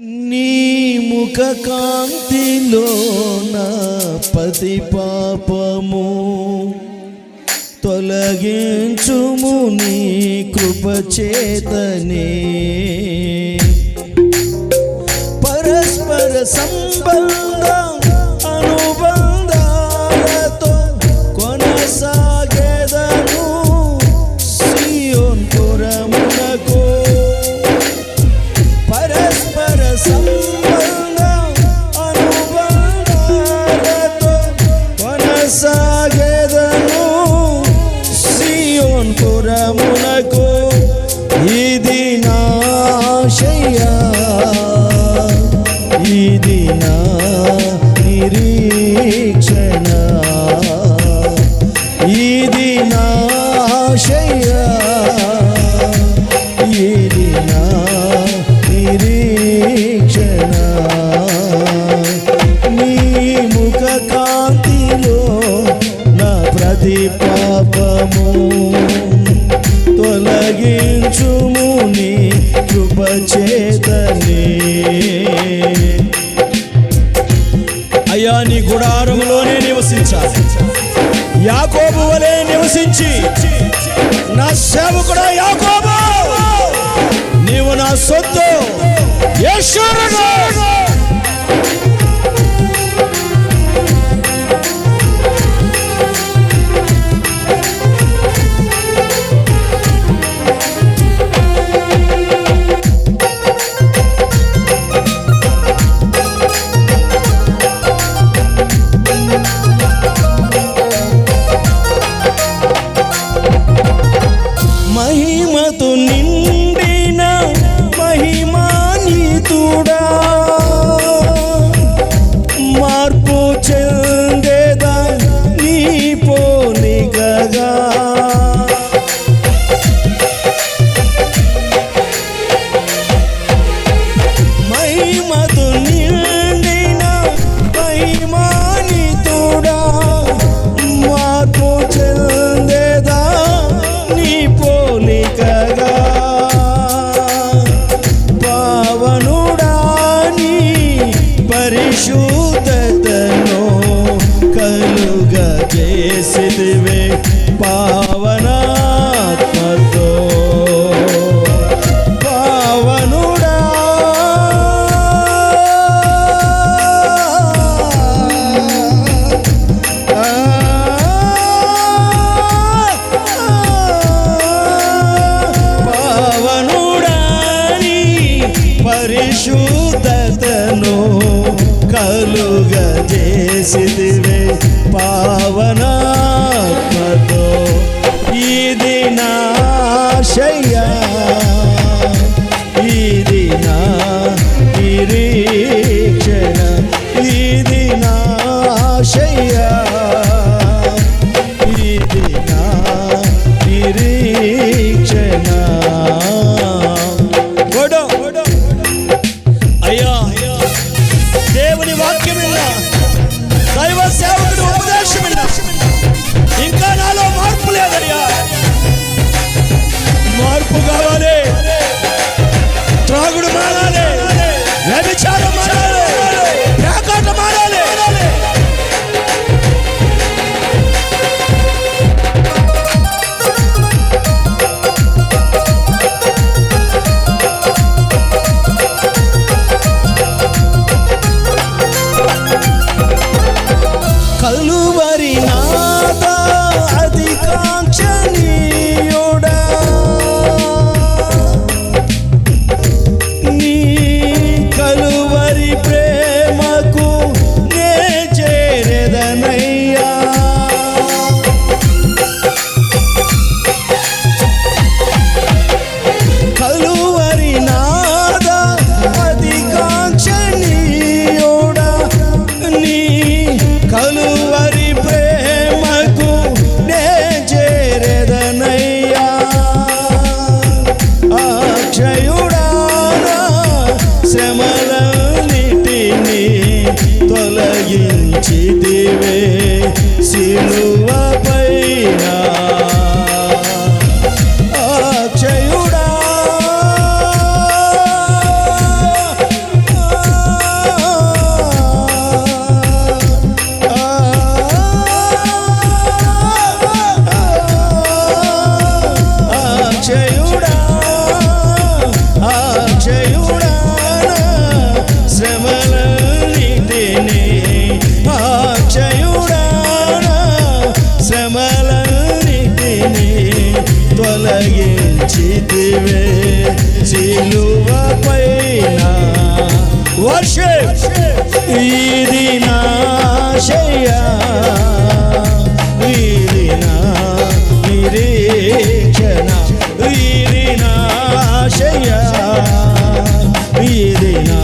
నీ ముఖ కాంతిలో నా పతి పాపము తొలగించుము నీ కృపచేతనే. పరస్పర సంబంధ అనుబంధాలతో కొనసాగేదను. సియోన్ పురము కాంతిలో నా ప్రతి పాపము తొలగించుము నీ కృపచేతనే. అయ్యా నీ గుడారంలోనే నివసించాలి. యాకోబు వలె నివసించి నా సేవకుడు యాకోబు నీవు నా సొత్తు యేషువును. నిండిన మహిమానితుడా చేసిదివే పావనాత్మతో. పావనుడా. పావనుడాని పరిశుద్ధతను కలుగ ఇది కలువరి నాద అధికాంక్షణీయుడా ese. పెట్టివే సిలువ పైన వర్షిప్ ఇది నా శయ్యా ఇది నా నిరీక్షణ ఇది నా శయ్యా ఇది నా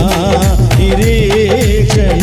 నిరీక్షణ